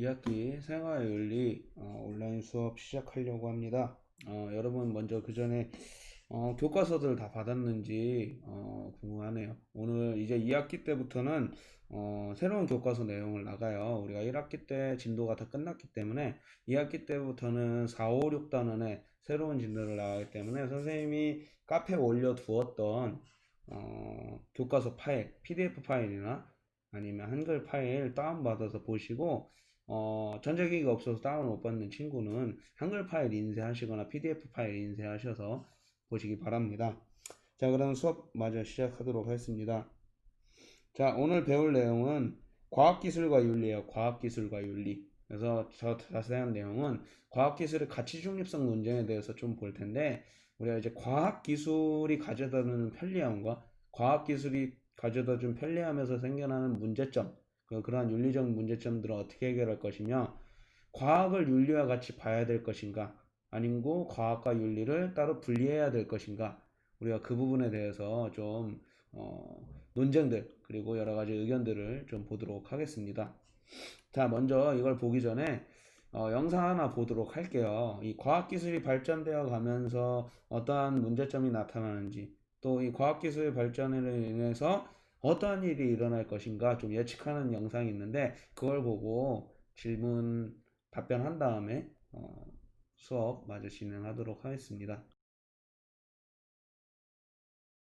2학기 생활윤리 어, 온라인 수업 시작하려고 합니다. 어, 여러분 먼저 그 전에 어, 교과서들 다 받았는지 어, 궁금하네요. 오늘 이제 2학기 때부터는 어, 새로운 교과서 내용을 나가요. 우리가 1학기 때 진도가 다 끝났기 때문에 2학기 때부터는 4, 5, 6단원에 새로운 진도를 나가기 때문에 선생님이 카페에 올려두었던 어, 교과서 파일, PDF 파일이나 아니면 한글 파일 다운받아서 보시고 어, 전자기기가 없어서 다운 못 받는 친구는 한글 파일 인쇄하시거나 PDF 파일 인쇄하셔서 보시기 바랍니다. 자, 그럼 수업 마저 시작하도록 하겠습니다. 자, 오늘 배울 내용은 과학기술과 윤리예요. 과학기술과 윤리. 그래서 저 자세한 내용은 과학기술의 가치 중립성 논쟁에 대해서 좀 볼 텐데 우리가 이제 과학기술이 가져다주는 편리함과 과학기술이 가져다준 편리함에서 생겨나는 문제점, 그- 그러한 윤리적 문제점들을 어떻게 해결할 것이며 과학을 윤리와 같이 봐야 될 것인가 아니고 과학과 윤리를 따로 분리해야 될 것인가 우리가 그 부분에 대해서 좀 어, 논쟁들 그리고 여러 가지 의견들을 좀 보도록 하겠습니다. 자, 먼저 이걸 보기 전에 어, 영상 하나 보도록 할게요. 이 과학기술이 발전되어 가면서 어떠한 문제점이 나타나는지 또 이 과학기술 발전으로 인해서 어떠한 일이 일어날 것인가 좀 예측하는 영상이 있는데 그걸 보고 질문 답변한 다음에 어, 수업 마저 진행하도록 하겠습니다.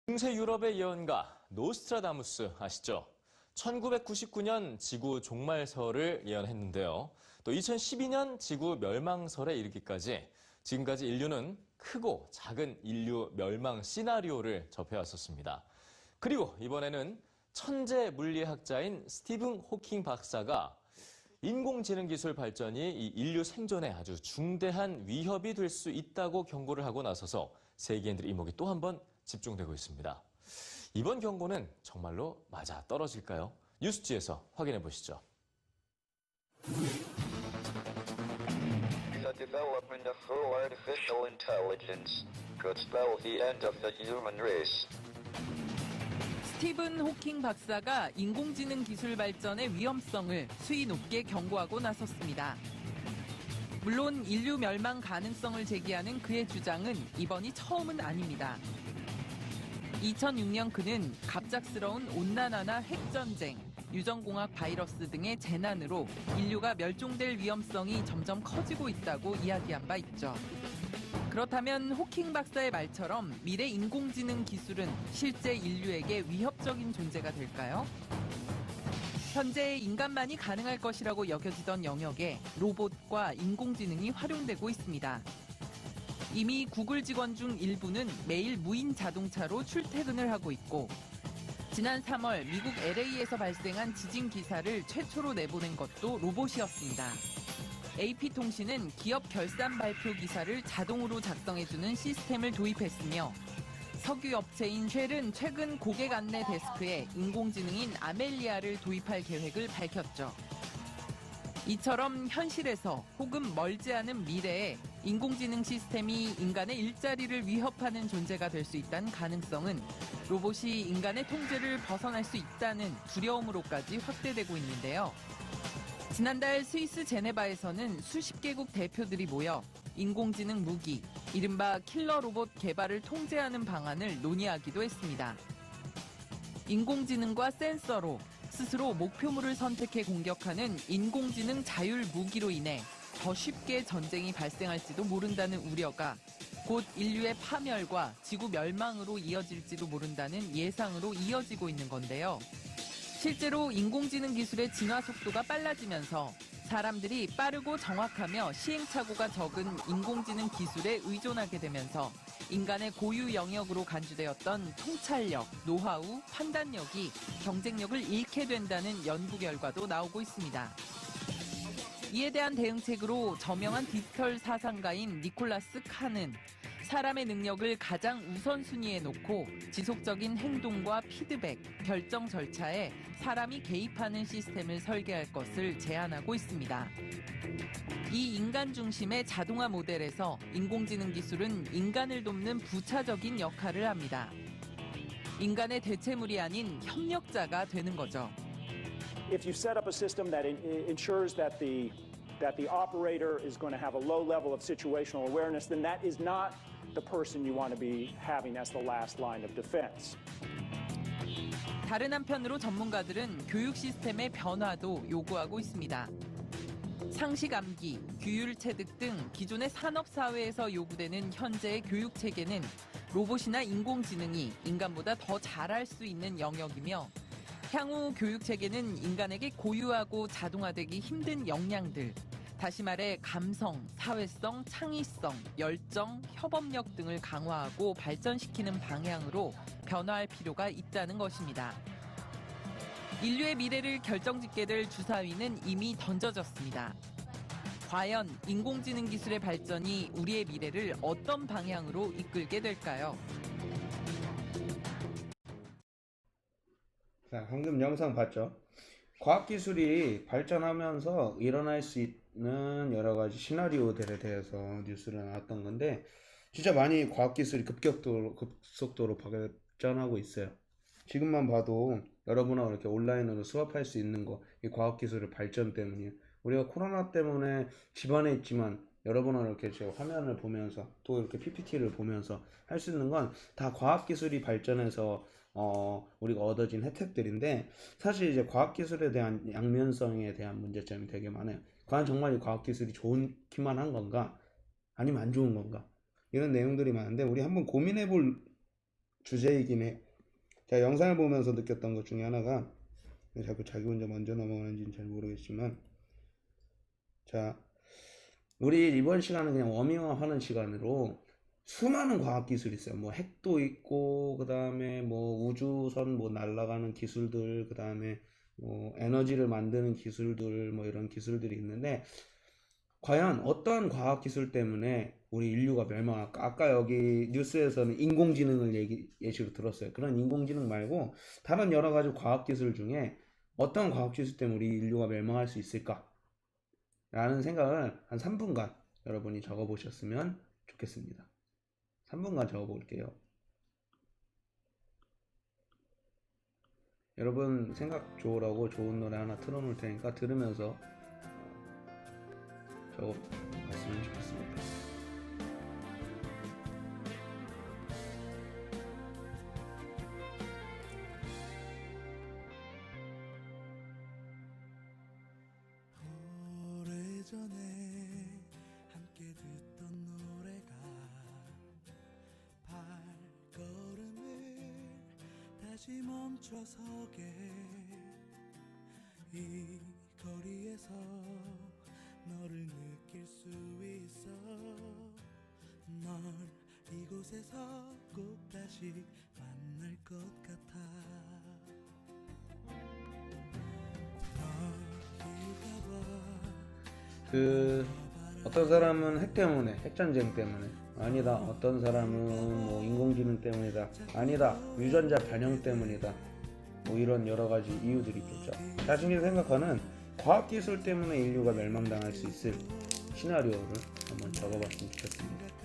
중세 유럽의 예언가 노스트라다무스 아시죠? 1999년 지구 종말설을 예언했는데요. 또 2012년 지구 멸망설에 이르기까지 지금까지 인류는 크고 작은 인류 멸망 시나리오를 접해왔었습니다. 그리고 이번에는 천재 물리학자인 스티븐 호킹 박사가 인공지능 기술 발전이 이 인류 생존에 아주 중대한 위협이 될 수 있다고 경고를 하고 나서서 세계인들의 이목이 또 한 번 집중되고 있습니다. 이번 경고는 정말로 맞아 떨어질까요? 뉴스지에서 확인해 보시죠. The development of artificial intelligence could spell the end of the human race. 스티븐 호킹 박사가 인공지능 기술 발전의 위험성을 수위 높게 경고하고 나섰습니다. 물론 인류 멸망 가능성을 제기하는 그의 주장은 이번이 처음은 아닙니다. 2006년 그는 갑작스러운 온난화나 핵전쟁, 유전공학 바이러스 등의 재난으로 인류가 멸종될 위험성이 점점 커지고 있다고 이야기한 바 있죠. 그렇다면 호킹 박사의 말처럼 미래 인공지능 기술은 실제 인류에게 위협적인 존재가 될까요? 현재 인간만이 가능할 것이라고 여겨지던 영역에 로봇과 인공지능이 활용되고 있습니다. 이미 구글 직원 중 일부는 매일 무인 자동차로 출퇴근을 하고 있고 지난 3월 미국 LA에서 발생한 지진 기사를 최초로 내보낸 것도 로봇이었습니다. AP통신은 기업 결산 발표 기사를 자동으로 작성해주는 시스템을 도입했으며 석유 업체인 쉘은 최근 고객 안내 데스크에 인공지능인 아멜리아를 도입할 계획을 밝혔죠. 이처럼 현실에서 혹은 멀지 않은 미래에 인공지능 시스템이 인간의 일자리를 위협하는 존재가 될 수 있다는 가능성은 로봇이 인간의 통제를 벗어날 수 있다는 두려움으로까지 확대되고 있는데요. 지난달 스위스 제네바에서는 수십 개국 대표들이 모여 인공지능 무기, 이른바 킬러 로봇 개발을 통제하는 방안을 논의하기도 했습니다. 인공지능과 센서로 스스로 목표물을 선택해 공격하는 인공지능 자율 무기로 인해 더 쉽게 전쟁이 발생할지도 모른다는 우려가 곧 인류의 파멸과 지구 멸망으로 이어질지도 모른다는 예상으로 이어지고 있는 건데요. 실제로 인공지능 기술의 진화 속도가 빨라지면서 사람들이 빠르고 정확하며 시행착오가 적은 인공지능 기술에 의존하게 되면서 인간의 고유 영역으로 간주되었던 통찰력, 노하우, 판단력이 경쟁력을 잃게 된다는 연구 결과도 나오고 있습니다. 이에 대한 대응책으로 저명한 디지털 사상가인 니콜라스 칸은 사람의 능력을 가장 우선순위에 놓고 지속적인 행동과 피드백, 결정 절차에 사람이 개입하는 시스템을 설계할 것을 제안하고 있습니다. 이 인간 중심의 자동화 모델에서 인공지능 기술은 인간을 돕는 부차적인 역할을 합니다. 인간의 대체물이 아닌 협력자가 되는 거죠. If you set up a system that ensures that the that the operator is going to have a low level of situational awareness, then that is not the person you want to be having as the last line of defense. 다른 한편으로 전문가들은 교육 시스템의 변화도 요구하고 있습니다. 상식 암기, 규율 체득 등 기존의 산업 사회에서 요구되는 현재의 교육 체계는 로봇이나 인공지능이 인간보다 더 잘할 수 있는 영역이며 향후 교육 체계는 인간에게 고유하고 자동화되기 힘든 역량들, 다시 말해 감성, 사회성, 창의성, 열정, 협업력 등을 강화하고 발전시키는 방향으로 변화할 필요가 있다는 것입니다. 인류의 미래를 결정짓게 될 주사위는 이미 던져졌습니다. 과연 인공지능 기술의 발전이 우리의 미래를 어떤 방향으로 이끌게 될까요? 자, 방금 영상 봤죠? 과학기술이 발전하면서 일어날 수 있는 여러 가지 시나리오들에 대해서 뉴스를 나왔던 건데, 진짜 많이 과학기술이 급격도로, 급속도로 발전하고 있어요. 지금만 봐도 여러분하고 이렇게 온라인으로 수업할 수 있는 거, 이 과학기술의 발전 때문이에요. 우리가 코로나 때문에 집안에 있지만 여러분하고 이렇게 제 화면을 보면서 또 이렇게 PPT를 보면서 할 수 있는 건 다 과학기술이 발전해서 어, 우리가 얻어진 혜택들인데 사실 이제 과학기술에 대한 양면성에 대한 문제점이 되게 많아요. 과연 정말 이 과학기술이 좋기만 한 건가? 아니면 안 좋은 건가? 이런 내용들이 많은데 우리 한번 고민해 볼 주제이긴 해. 제가 영상을 보면서 느꼈던 것 중에 하나가 왜 자꾸 자기 혼자 먼저 넘어가는지는 잘 모르겠지만 자 우리 이번 시간은 그냥 워밍업 하는 시간으로 수많은 과학 기술이 있어요. 뭐 핵도 있고 그다음에 뭐 우주선 뭐 날아가는 기술들 그다음에 뭐 에너지를 만드는 기술들 뭐 이런 기술들이 있는데 과연 어떠한 과학 기술 때문에 우리 인류가 멸망할까? 아까 여기 뉴스에서는 인공지능을 얘기 예시로 들었어요. 그런 인공지능 말고 다른 여러 가지 과학 기술 중에 어떤 과학 기술 때문에 우리 인류가 멸망할 수 있을까? 라는 생각을 한 3분간 여러분이 적어 보셨으면 좋겠습니다. 3분간 적어 볼게요. 여러분 생각 좋으라고 좋은 노래 하나 틀어 놓을 테니까 들으면서 적어 봤으면 좋겠습니 것 같아. 그 어떤 사람은 핵 때문에 핵 전쟁 때문에. 아니다 어떤 사람은 뭐 인공지능 때문이다. 아니다 유전자 변형 때문이다. 뭐 이런 여러 가지 이유들이 있겠죠. 자신이 생각하는 과학기술 때문에 인류가 멸망당할 수 있을 시나리오를 한번 적어봤으면 좋겠습니다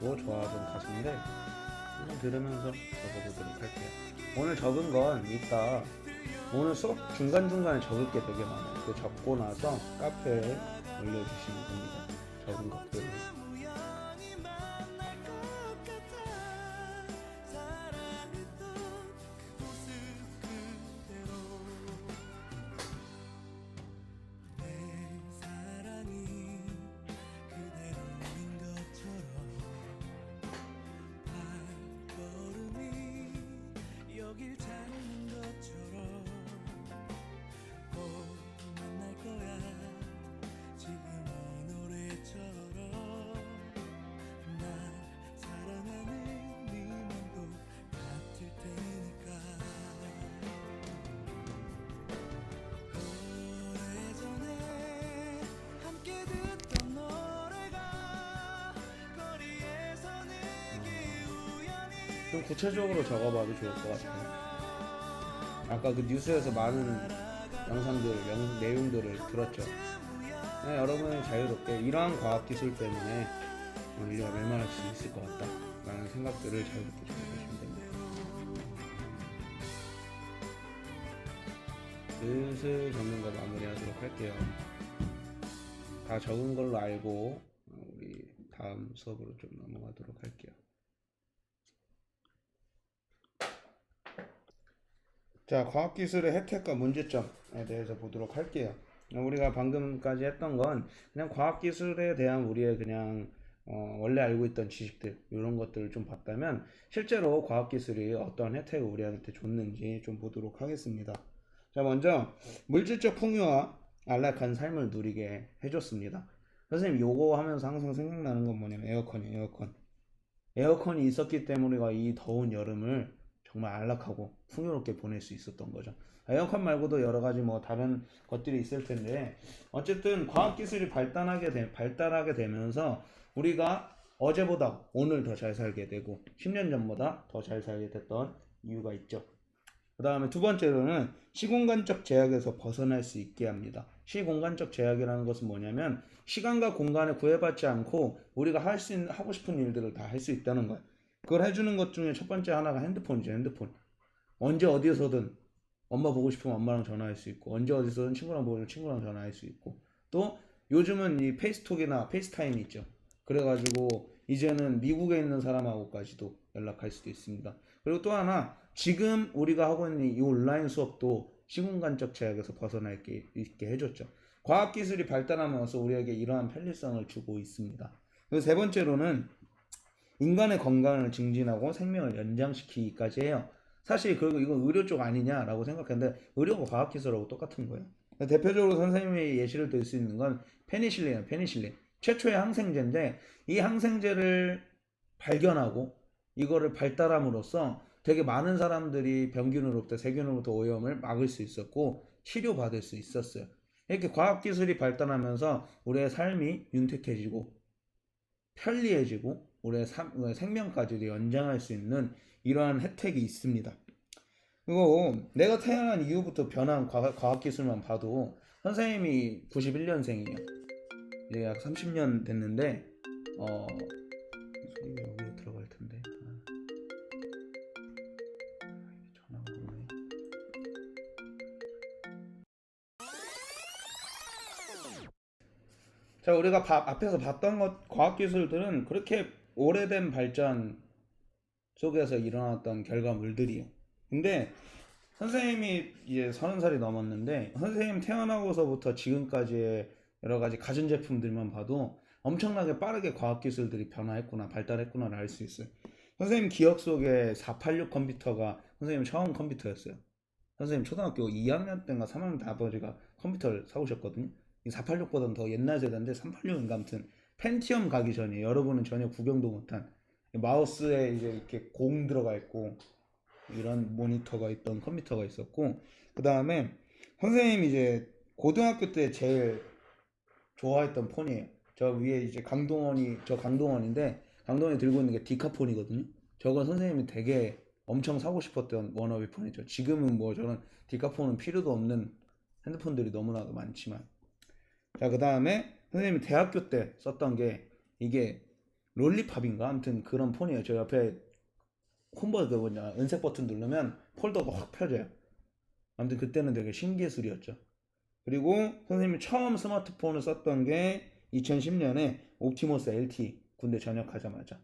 노래고 좋아하던 가수인데 한번 들으면서 적어보도록 할게요. 오늘 적은 건 이따 오늘 수업 중간중간에 적을 게 되게 많아요. 그 적고 나서 카페에 올려주시면 됩니다. 좀 구체적으로 적어봐도 좋을 것 같아요. 아까 그 뉴스에서 많은 영상들, 영, 내용들을 들었죠. 네, 여러분은 자유롭게 이러한 과학기술 때문에 어, 인류가 멸망할 수 있을 것 같다 라는 생각들을 자유롭게 적어주시면 됩니다. 슬슬 적는 거 마무리하도록 할게요. 다 적은 걸로 알고 어, 우리 다음 수업으로 좀 넘어가도록 할게요. 자, 과학기술의 혜택과 문제점에 대해서 보도록 할게요. 우리가 방금까지 했던 건 그냥 과학기술에 대한 우리의 그냥 어, 원래 알고 있던 지식들 이런 것들을 좀 봤다면 실제로 과학기술이 어떤 혜택을 우리한테 줬는지 좀 보도록 하겠습니다. 자, 먼저 물질적 풍요와 안락한 삶을 누리게 해줬습니다. 선생님 요거 하면서 항상 생각나는 건 뭐냐면 에어컨이에요, 에어컨. 에어컨이 있었기 때문에 이 더운 여름을 정말 안락하고 풍요롭게 보낼 수 있었던 거죠. 에어컨 말고도 여러 가지 뭐 다른 것들이 있을 텐데 어쨌든 과학 기술이 발달하게 되, 발달하게 되면서 우리가 어제보다 오늘 더 잘 살게 되고 10년 전보다 더 잘 살게 됐던 이유가 있죠. 그 다음에 두 번째로는 시공간적 제약에서 벗어날 수 있게 합니다. 시공간적 제약이라는 것은 뭐냐면 시간과 공간에 구애받지 않고 우리가 할 수 있는 하고 싶은 일들을 다 할 수 있다는 거예요. 그걸 해주는 것 중에 첫 번째 하나가 핸드폰이죠. 핸드폰. 언제 어디서든 엄마 보고 싶으면 엄마랑 전화할 수 있고 언제 어디서든 친구랑 보고 싶으면 친구랑 전화할 수 있고 또 요즘은 이 페이스톡이나 페이스타임이 있죠. 그래가지고 이제는 미국에 있는 사람하고까지도 연락할 수도 있습니다. 그리고 또 하나 지금 우리가 하고 있는 이 온라인 수업도 시공간적 제약에서 벗어날 게 있게 해줬죠. 과학기술이 발달하면서 우리에게 이러한 편리성을 주고 있습니다. 그리고 세 번째로는 인간의 건강을 증진하고 생명을 연장시키기까지 해요. 사실 그리고 이건 의료 쪽 아니냐라고 생각했는데 의료가 과학기술하고 똑같은 거예요. 대표적으로 선생님이 예시를 들 수 있는 건 페니실린이에요. 페니실린. 최초의 항생제인데 이 항생제를 발견하고 이거를 발달함으로써 되게 많은 사람들이 병균으로부터 세균으로부터 오염을 막을 수 있었고 치료받을 수 있었어요. 이렇게 과학기술이 발달하면서 우리의 삶이 윤택해지고 편리해지고 우리의 생명까지도 연장할 수 있는 이러한 혜택이 있습니다. 그리고 내가 태어난 이후부터 변한 과학, 과학 기술만 봐도 선생님이 91년생이에요. 이제 약 30년 됐는데 어 소리가 여기로 들어갈 텐데 아. 자 우리가 바- 앞에서 봤던 것 과학기술들은 그렇게 오래된 발전 속에서 일어났던 결과물들이에요. 근데 선생님이 이제 서른 살이 넘었는데 선생님 태어나고서부터 지금까지의 여러 가지 가전 제품들만 봐도 엄청나게 빠르게 과학 기술들이 변화했구나 발달했구나를 알 수 있어요. 선생님 기억 속에 486 컴퓨터가 선생님 처음 컴퓨터였어요. 선생님 초등학교 2학년 때인가 3학년 때 아버지가 컴퓨터를 사오셨거든요. 이 486보다는 더 옛날 세대인데 386인가 아무튼 펜티엄 가기 전에 여러분은 전혀 구경도 못한 마우스에 이제 이렇게 공 들어가 있고 이런 모니터가 있던 컴퓨터가 있었고 그 다음에 선생님이 이제 고등학교 때 제일 좋아했던 폰이에요. 저 위에 이제 강동원이 저 강동원인데 강동원이 들고 있는 게 디카폰이거든요. 저거 선생님이 되게 엄청 사고 싶었던 워너비 폰이죠. 지금은 뭐 저는 디카폰은 필요도 없는 핸드폰들이 너무나도 많지만 자 그 다음에 선생님이 대학교 때 썼던 게 이게 롤리팝인가 아무튼 그런 폰이에요. 저 옆에 홈버 그 뭐냐 은색 버튼 누르면 폴더가 확 펴져요. 아무튼 그때는 되게 신기술이었죠. 그리고 선생님이 처음 스마트폰을 썼던 게 2010년에 옵티머스 LT 군대 전역하자마자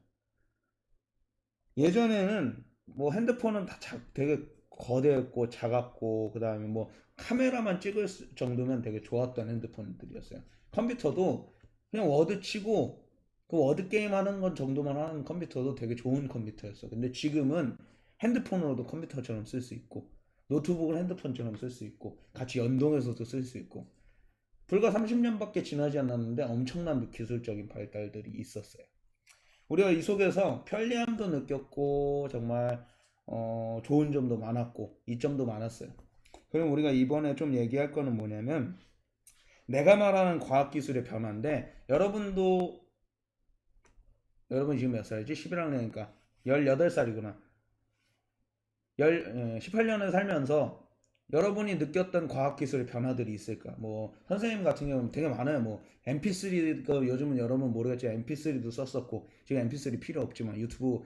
예전에는 뭐 핸드폰은 다 자- 되게 거대했고 작았고 그 다음에 뭐 카메라만 찍을 수- 정도면 되게 좋았던 핸드폰들이었어요. 컴퓨터도 그냥 워드 치고 그 워드 게임 하는 것 정도만 하는 컴퓨터도 되게 좋은 컴퓨터였어. 근데 지금은 핸드폰으로도 컴퓨터처럼 쓸 수 있고 노트북을 핸드폰처럼 쓸 수 있고 같이 연동해서도 쓸 수 있고 불과 30년밖에 지나지 않았는데 엄청난 기술적인 발달들이 있었어요. 우리가 이 속에서 편리함도 느꼈고 정말 어, 좋은 점도 많았고 이점도 많았어요. 그럼 우리가 이번에 좀 얘기할 거는 뭐냐면 내가 말하는 과학기술의 변화인데 여러분도 여러분 지금 몇 살이지? 11학년이니까 18살이구나. 18년을 살면서 여러분이 느꼈던 과학기술의 변화들이 있을까? 뭐 선생님 같은 경우는 되게 많아요. 뭐 MP3, 그 요즘은 여러분 모르겠지만 MP3도 썼었고 지금 MP3 필요 없지만 유튜브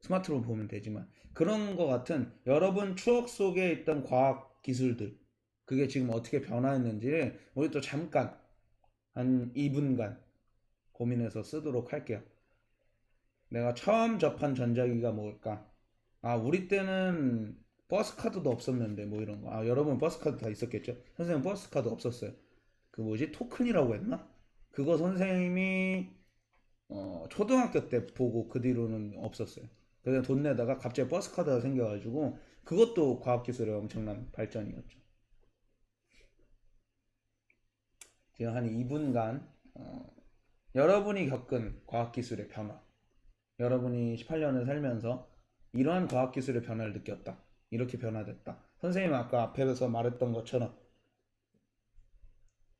스마트폰 보면 되지만 그런 거 같은 여러분 추억 속에 있던 과학 기술들 그게 지금 어떻게 변화했는지를 우리 또 잠깐 한 2분간 고민해서 쓰도록 할게요. 내가 처음 접한 전자기가 뭘까? 아, 우리 때는 버스 카드도 없었는데 뭐 이런 거. 아, 여러분 버스 카드 다 있었겠죠? 선생님 버스 카드 없었어요. 그 뭐지? 토큰이라고 했나? 그거 선생님이 어, 초등학교 때 보고 그 뒤로는 없었어요. 그래서 돈 내다가 갑자기 버스 카드가 생겨가지고 그것도 과학기술의 엄청난 발전이었죠. 지금 한 2분간 어, 여러분이 겪은 과학기술의 변화, 여러분이 18년을 살면서 이러한 과학기술의 변화를 느꼈다. 이렇게 변화됐다. 선생님이 아까 앞에서 말했던 것처럼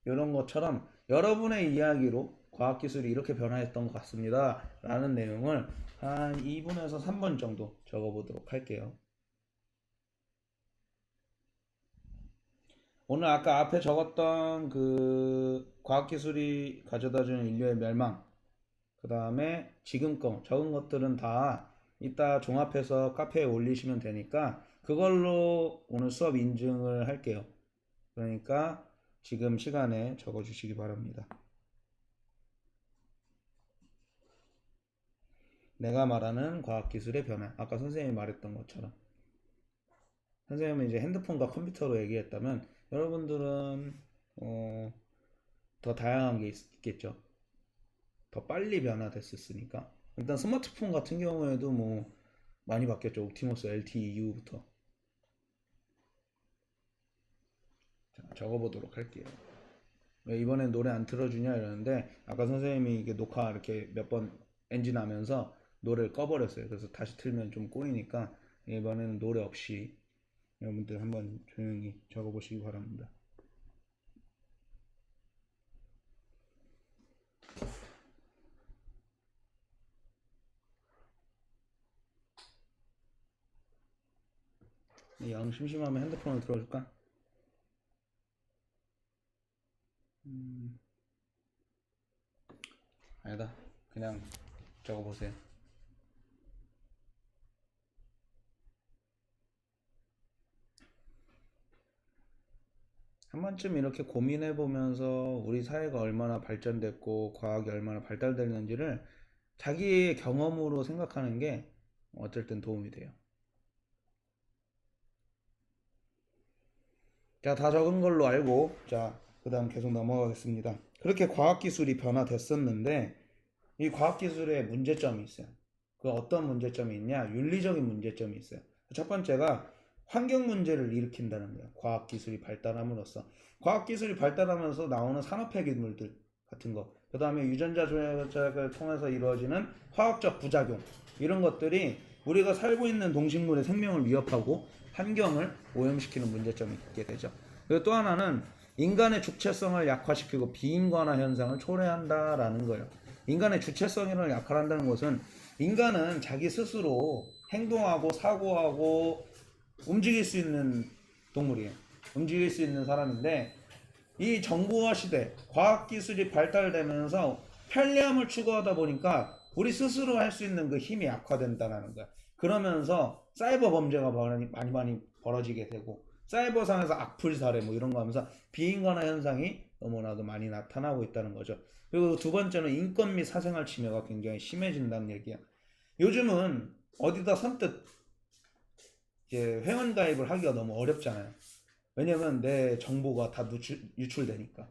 이런 것처럼 여러분의 이야기로 과학기술이 이렇게 변화했던 것 같습니다. 라는 내용을 한 2분에서 3분 정도 적어보도록 할게요. 오늘 아까 앞에 적었던 그 과학기술이 가져다주는 인류의 멸망, 그 다음에 지금 거 적은 것들은 다 이따 종합해서 카페에 올리시면 되니까 그걸로 오늘 수업 인증을 할게요. 그러니까 지금 시간에 적어 주시기 바랍니다. 내가 말하는 과학기술의 변화. 아까 선생님이 말했던 것처럼. 선생님은 이제 핸드폰과 컴퓨터로 얘기했다면 여러분들은 어, 더 다양한 게 있- 있겠죠. 더 빨리 변화됐었으니까. 일단 스마트폰 같은 경우에도 뭐 많이 바뀌었죠. 옵티머스 LTE 이후부터. 자, 적어보도록 할게요. 왜 이번엔 노래 안 틀어주냐 이러는데 아까 선생님이 이게 녹화 이렇게 몇 번 엔진 하면서 노래를 꺼버렸어요. 그래서 다시 틀면 좀 꼬이니까 이번에는 노래 없이 여러분들 한번 조용히 적어보시기 바랍니다. 영 심심하면 핸드폰을 들어줄까? 음, 아니다. 그냥 적어보세요. 한 번쯤 이렇게 고민해 보면서 우리 사회가 얼마나 발전됐고 과학이 얼마나 발달됐는지를 자기의 경험으로 생각하는 게 어쩔 땐 도움이 돼요. 자, 다 적은 걸로 알고, 자, 그 다음 계속 넘어가겠습니다. 그렇게 과학기술이 변화됐었는데, 이 과학기술에 문제점이 있어요. 그 어떤 문제점이 있냐? 윤리적인 문제점이 있어요. 첫 번째가 환경 문제를 일으킨다는 거예요. 과학 기술이 발달함으로써. 과학 기술이 발달하면서 나오는 산업 폐기물들 같은 거. 그 다음에 유전자 조작을 통해서 이루어지는 화학적 부작용. 이런 것들이 우리가 살고 있는 동식물의 생명을 위협하고 환경을 오염시키는 문제점이 있게 되죠. 그리고 또 하나는 인간의 주체성을 약화시키고 비인간화 현상을 초래한다라는 거예요. 인간의 주체성을 약화한다는 것은 인간은 자기 스스로 행동하고 사고하고 움직일 수 있는 동물이에요. 움직일 수 있는 사람인데 이 정보화 시대, 과학기술이 발달되면서 편리함을 추구하다 보니까 우리 스스로 할 수 있는 그 힘이 약화된다는 거야. 그러면서 사이버 범죄가 많이 많이 벌어지게 되고 사이버상에서 악플 사례 뭐 이런 거 하면서 비인간화 현상이 너무나도 많이 나타나고 있다는 거죠. 그리고 두 번째는 인권 및 사생활 침해가 굉장히 심해진다는 얘기야. 요즘은 어디다 선뜻 이제 회원 가입을 하기가 너무 어렵잖아요. 왜냐면 내 정보가 다 누출, 유출되니까.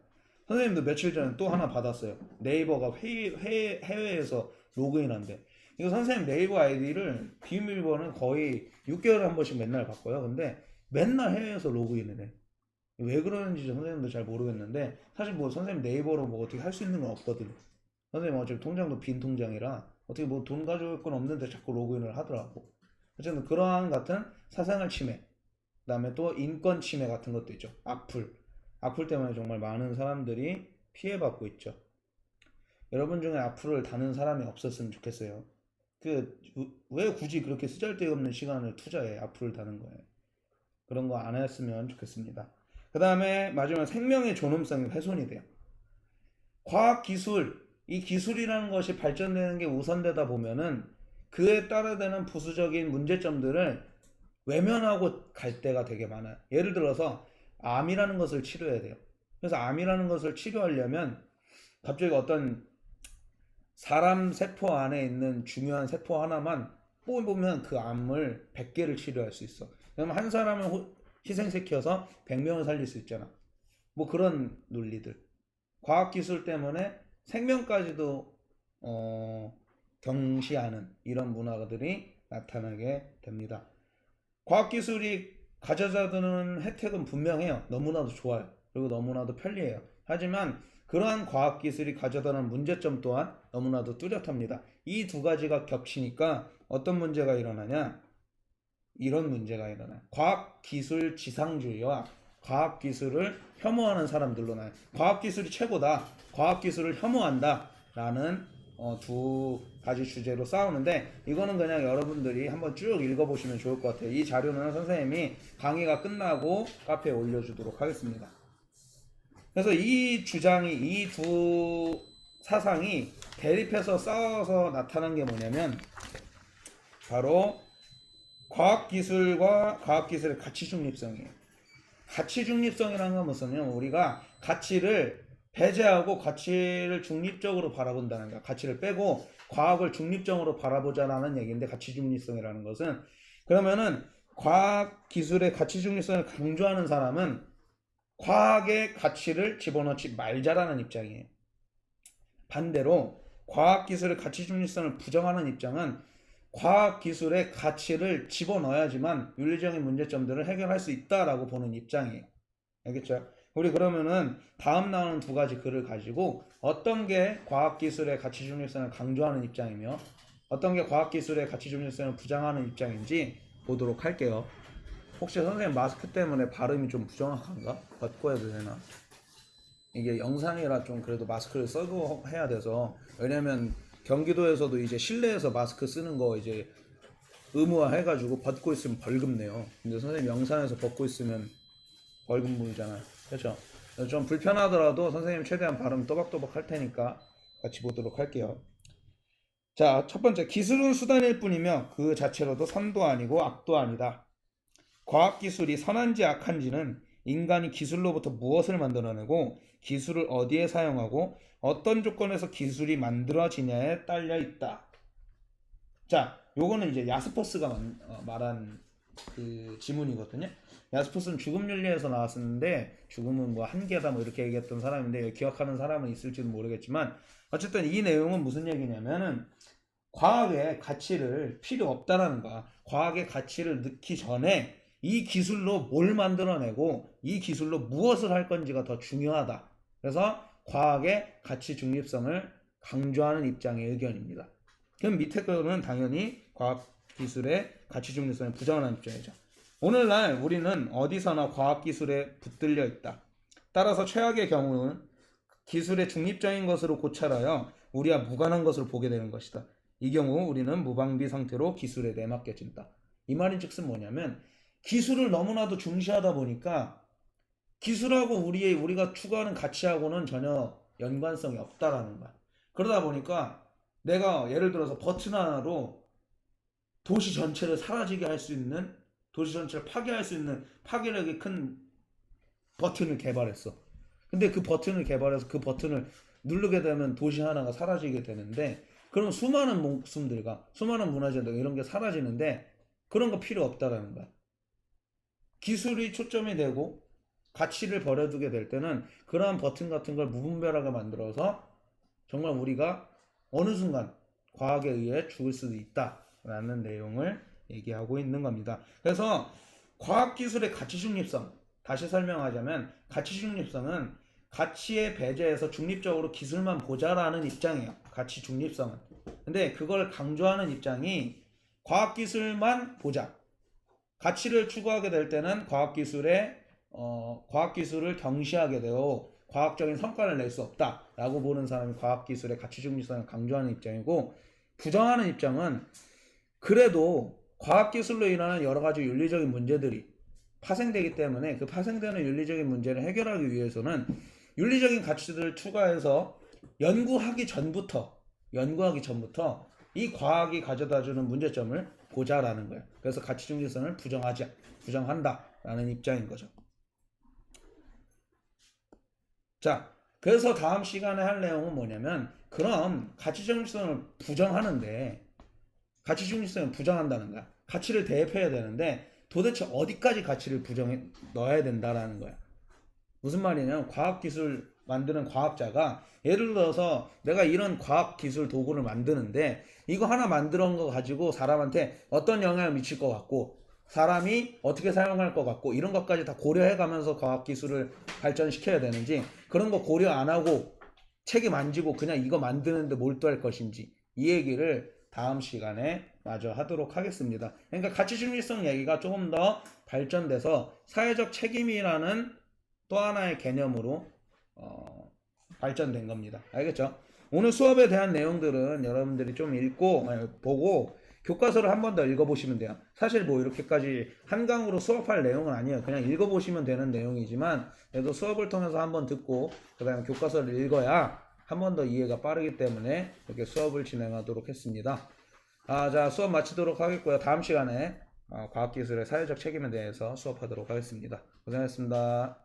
선생님도 며칠 전에 또 하나 받았어요. 네이버가 회, 회, 해외에서 로그인한대. 이거 선생님 네이버 아이디를 비밀번호는 거의 6개월에 한 번씩 맨날 바꿔요. 근데 맨날 해외에서 로그인을 해. 왜 그러는지 선생님도 잘 모르겠는데 사실 뭐 선생님 네이버로 뭐 어떻게 할 수 있는 건 없거든. 선생님 어차피 통장도 빈 통장이라 어떻게 뭐 돈 가져올 건 없는데 자꾸 로그인을 하더라고. 어쨌든 그러한 같은 사생활 침해, 그 다음에 또 인권 침해 같은 것도 있죠. 악플, 악플 때문에 정말 많은 사람들이 피해받고 있죠. 여러분 중에 악플을 다는 사람이 없었으면 좋겠어요. 그 왜 굳이 그렇게 쓰잘데없는 시간을 투자해 악플을 다는 거예요. 그런 거 안 했으면 좋겠습니다. 그 다음에 마지막 생명의 존엄성이 훼손이 돼요. 과학 기술, 이 기술이라는 것이 발전되는 게 우선되다 보면은 그에 따라 되는 부수적인 문제점들을 외면하고 갈 때가 되게 많아요. 예를 들어서 암이라는 것을 치료해야 돼요. 그래서 암이라는 것을 치료하려면 갑자기 어떤 사람 세포 안에 있는 중요한 세포 하나만 뽑으면 그 암을 100개를 치료할 수 있어. 그러면 한 사람을 호- 희생시켜서 100명을 살릴 수 있잖아. 뭐 그런 논리들. 과학기술 때문에 생명까지도 어, 경시하는 이런 문화들이 나타나게 됩니다. 과학기술이 가져다 주는 혜택은 분명해요. 너무나도 좋아요. 그리고 너무나도 편리해요. 하지만 그러한 과학기술이 가져다는 문제점 또한 너무나도 뚜렷합니다. 이 두 가지가 겹치니까 어떤 문제가 일어나냐? 이런 문제가 일어나요. 과학기술 지상주의와 과학기술을 혐오하는 사람들로 나요. 과학기술이 최고다. 과학기술을 혐오한다. 라는 어, 두 가지 주제로 싸우는데 이거는 그냥 여러분들이 한번 쭉 읽어보시면 좋을 것 같아요. 이 자료는 선생님이 강의가 끝나고 카페에 올려주도록 하겠습니다. 그래서 이 주장이 이 두 사상이 대립해서 싸워서 나타난 게 뭐냐면 바로 과학기술과 과학기술의 가치 중립성이에요. 가치 중립성이라는 건 무슨요? 우리가 가치를 배제하고 가치를 중립적으로 바라본다는 거야. 가치를 빼고 과학을 중립적으로 바라보자라는 얘기인데 가치 중립성이라는 것은 그러면은 과학 기술의 가치 중립성을 강조하는 사람은 과학의 가치를 집어넣지 말자라는 입장이에요. 반대로 과학 기술의 가치 중립성을 부정하는 입장은 과학 기술의 가치를 집어넣어야지만 윤리적인 문제점들을 해결할 수 있다라고 보는 입장이에요. 알겠죠? 우리 그러면은 다음 나오는 두 가지 글을 가지고 어떤 게 과학 기술의 가치 중립성을 강조하는 입장이며 어떤 게 과학 기술의 가치 중립성을 부정하는 입장인지 보도록 할게요. 혹시 선생님 마스크 때문에 발음이 좀 부정확한가? 벗고 해도 되나? 이게 영상이라 좀 그래도 마스크를 써고 해야 돼서 왜냐면 경기도에서도 이제 실내에서 마스크 쓰는 거 이제 의무화 해가지고 벗고 있으면 벌금 내요. 근데 선생님 영상에서 벗고 있으면 벌금 물잖아요. 그렇죠? 좀 불편하더라도 선생님 최대한 발음 또박또박 할 테니까 같이 보도록 할게요. 자, 첫 번째 기술은 수단일 뿐이며 그 자체로도 선도 아니고 악도 아니다. 과학 기술이 선한지 악한지는 인간이 기술로부터 무엇을 만들어내고 기술을 어디에 사용하고 어떤 조건에서 기술이 만들어지냐에 딸려 있다. 자, 요거는 이제 야스퍼스가 만- 어, 말한 그 지문이거든요. 야스퍼스는 죽음 윤리에서 나왔었는데 죽음은 뭐 한계다 뭐 이렇게 얘기했던 사람인데 기억하는 사람은 있을지는 모르겠지만 어쨌든 이 내용은 무슨 얘기냐면은 과학의 가치를 필요 없다라는 거야. 과학의 가치를 넣기 전에 이 기술로 뭘 만들어내고 이 기술로 무엇을 할 건지가 더 중요하다. 그래서 과학의 가치 중립성을 강조하는 입장의 의견입니다. 그럼 밑에 거는 당연히 과학 기술의 가치 중립성을 부정하는 입장이죠. 오늘날 우리는 어디서나 과학 기술에 붙들려 있다. 따라서 최악의 경우는 기술의 중립적인 것으로 고찰하여 우리와 무관한 것을 보게 되는 것이다. 이 경우 우리는 무방비 상태로 기술에 내맡겨진다. 이 말인 즉슨 뭐냐면 기술을 너무나도 중시하다 보니까 기술하고 우리의 우리가 추구하는 가치하고는 전혀 연관성이 없다라는 거야. 그러다 보니까 내가 예를 들어서 버튼 하나로 도시 전체를 사라지게 할 수 있는 도시 전체를 파괴할 수 있는 파괴력이 큰 버튼을 개발했어. 근데 그 버튼을 개발해서 그 버튼을 누르게 되면 도시 하나가 사라지게 되는데 그럼 수많은 목숨들과 수많은 문화재들 이런 게 사라지는데 그런 거 필요 없다라는 거야. 기술이 초점이 되고 가치를 버려두게 될 때는 그러한 버튼 같은 걸 무분별하게 만들어서 정말 우리가 어느 순간 과학에 의해 죽을 수도 있다라는 내용을 얘기하고 있는 겁니다. 그래서 과학기술의 가치 중립성 다시 설명하자면 가치 중립성은 가치에 배제해서 중립적으로 기술만 보자라는 입장이에요. 가치 중립성은. 근데 그걸 강조하는 입장이 과학기술만 보자. 가치를 추구하게 될 때는 과학기술의 어, 과학기술을 경시하게 되고 과학적인 성과를 낼 수 없다라고 보는 사람이 과학기술의 가치 중립성을 강조하는 입장이고 부정하는 입장은 그래도 과학기술로 인하는 여러 가지 윤리적인 문제들이 파생되기 때문에 그 파생되는 윤리적인 문제를 해결하기 위해서는 윤리적인 가치들을 추가해서 연구하기 전부터 연구하기 전부터 이 과학이 가져다주는 문제점을 보자라는 거예요. 그래서 가치 중립성을 부정하지 부정한다라는 입장인 거죠. 자, 그래서 다음 시간에 할 내용은 뭐냐면 그럼 가치 중립성을 부정하는데 가치 중립성을 부정한다는 거야. 가치를 대입해야 되는데 도대체 어디까지 가치를 부정해 넣어야 된다라는 거야. 무슨 말이냐면 과학 기술 만드는 과학자가 예를 들어서 내가 이런 과학 기술 도구를 만드는데 이거 하나 만들어 온 거 가지고 사람한테 어떤 영향을 미칠 것 같고 사람이 어떻게 사용할 것 같고 이런 것까지 다 고려해 가면서 과학 기술을 발전시켜야 되는지 그런 거 고려 안 하고 책임 안 지고 그냥 이거 만드는데 몰두할 것인지 이 얘기를 다음 시간에 마저 하도록 하겠습니다. 그러니까 가치 중립성 얘기가 조금 더 발전돼서 사회적 책임이라는 또 하나의 개념으로 어, 발전된 겁니다. 알겠죠? 오늘 수업에 대한 내용들은 여러분들이 좀 읽고 아니, 보고 교과서를 한 번 더 읽어보시면 돼요. 사실 뭐 이렇게까지 한강으로 수업할 내용은 아니에요. 그냥 읽어보시면 되는 내용이지만 그래도 수업을 통해서 한번 듣고 그다음에 교과서를 읽어야 한 번 더 이해가 빠르기 때문에 이렇게 수업을 진행하도록 했습니다. 아, 자 수업 마치도록 하겠고요. 다음 시간에 어, 과학기술의 사회적 책임에 대해서 수업하도록 하겠습니다. 고생하셨습니다.